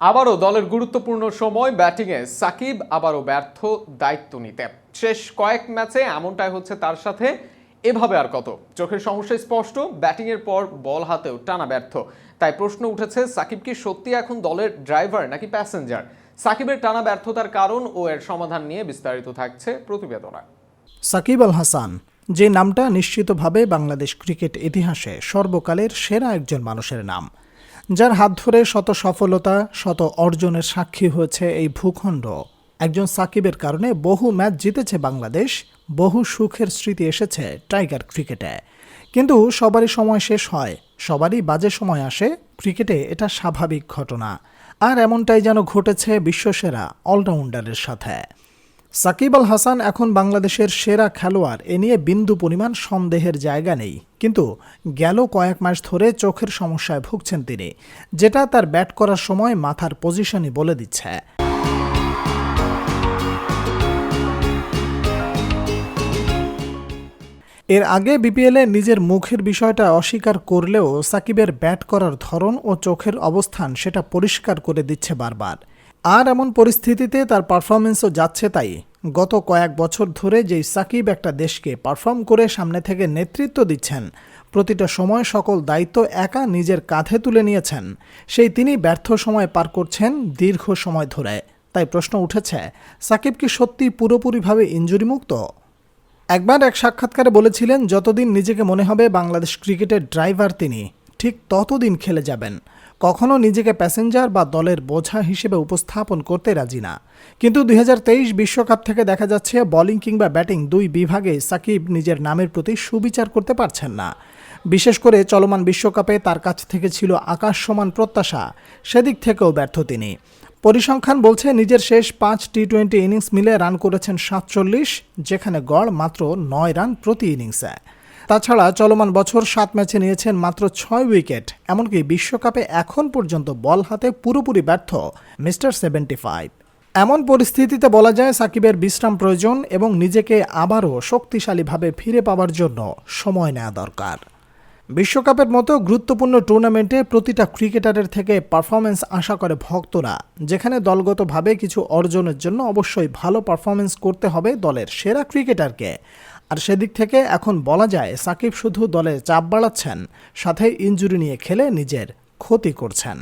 আবারও দলের গুরুত্বপূর্ণ সময় ব্যাটিংয়ে সাকিব আবারও ব্যর্থ দায়িত্ব নিতে। শেষ কয়েক ম্যাচে এমনটাই হচ্ছে তার সাথে, এভাবে আর কত। চোখের সমস্যা স্পষ্ট, ব্যাটিংয়ের পর বল হাতেও টানা ব্যর্থ। তাই প্রশ্ন উঠেছে, সাকিব কি সত্যি এখন দলের ড্রাইভার নাকি প্যাসেঞ্জার? সাকিবের টানা ব্যর্থতার কারণ ও এর সমাধান নিয়ে বিস্তারিত থাকছে প্রতিবেদনা সাকিব আল হাসান, যে নামটা নিশ্চিতভাবে বাংলাদেশ ক্রিকেট ইতিহাসে সর্বকালের সেরা একজন মানুষের নাম। যার হাত ধরে শত সফলতা, শত অর্জনের সাক্ষী হয়েছে এই ভূখণ্ড। একজন সাকিবের কারণে বহু ম্যাচ জিতেছে বাংলাদেশ, বহু সুখের স্মৃতি এসেছে টাইগার ক্রিকেটে। কিন্তু সবারই সময় শেষ হয়, সবারই বাজে সময় আসে, ক্রিকেটে এটা স্বাভাবিক ঘটনা। আর এমনটাই যেন ঘটেছে বিশ্বসেরা অলরাউন্ডারের সাথে। সাকিব আল হাসান এখন বাংলাদেশের সেরা খেলোয়াড়। এ নিয়ে বিন্দু পরিমাণ সন্দেহের জায়গা নেই। কিন্তু গেল কয়েক মাস ধরে চোখের সমস্যায় ভুগছেন তিনি, যেটা তার ব্যাট করার সময় মাথার পজিশনই বলে দিচ্ছে। এর আগে বিপিএলে নিজের মুখের বিষয়টা অস্বীকার করলেও সাকিবের ব্যাট করার ধরন ও চোখের অবস্থান সেটা পরিষ্কার করে দিচ্ছে বারবার। আর এমন পরিস্থিতিতে তার পারফরমেন্সও যাচ্ছে তাই। গত কয়েক বছর ধরে যেই সাকিব একটা দেশকে পারফর্ম করে সামনে থেকে নেতৃত্ব দিচ্ছেন, প্রতিটা সময় সকল দায়িত্ব একা নিজের কাঁধে তুলে নিয়েছেন। সেই তিনি ব্যর্থ সময় পার করছেন দীর্ঘ সময় ধরে। তাই প্রশ্ন উঠেছে, সাকিব কি সত্যি পুরোপুরিভাবে ইঞ্জুরিমুক্ত? একবার এক সাক্ষাৎকারে বলেছিলেন, যতদিন নিজেকে মনে হবে বাংলাদেশ ক্রিকেটের ড্রাইভার তিনি, ঠিক ততদিন খেলে যাবেন। কখনো নিজেকে প্যাসেঞ্জার বা দলের বোঝা হিসেবে উপস্থাপন করতে রাজি না। কিন্তু দুই বিশ্বকাপ থেকে দেখা যাচ্ছে বোলিং কিংবা ব্যাটিং দুই বিভাগে সাকিব নিজের নামের প্রতি সুবিচার করতে পারছেন না। বিশেষ করে চলমান বিশ্বকাপে তার কাছ থেকে ছিল আকাশ সমান প্রত্যাশা, সেদিক থেকেও ব্যর্থ তিনি। পরিসংখ্যান বলছে নিজের শেষ পাঁচ টি টোয়েন্টি ইনিংস মিলে রান করেছেন সাতচল্লিশ, যেখানে গড় মাত্র নয় রান প্রতি ইনিংসে। তাছাড়া চলমান বছর সাত ম্যাচে নিয়েছেন মাত্র ছয় উইকেট। এমনকি বিশ্বকাপে এখন পর্যন্ত বল হাতে পুরোপুরি ব্যর্থ মিস্টার সেভেন্টি ফাইভ। এমন পরিস্থিতিতে বলা যায় সাকিবের বিশ্রাম প্রয়োজন এবং নিজেকে আবারও শক্তিশালীভাবে ফিরে পাওয়ার জন্য সময় নেওয়া দরকার। বিশ্বকাপের মতো গুরুত্বপূর্ণ টুর্নামেন্টে প্রতিটা ক্রিকেটারের থেকে পারফরমেন্স আশা করে ভক্তরা, যেখানে দলগতভাবে কিছু অর্জনের জন্য অবশ্যই ভালো পারফরমেন্স করতে হবে দলের সেরা ক্রিকেটারকে। আর সেদিক থেকে এখন বলা যায় সাকিব শুধু দলে চাপ বাড়াচ্ছেন সাথে ইঞ্জুরি নিয়ে খেলে নিজের ক্ষতি করছেন।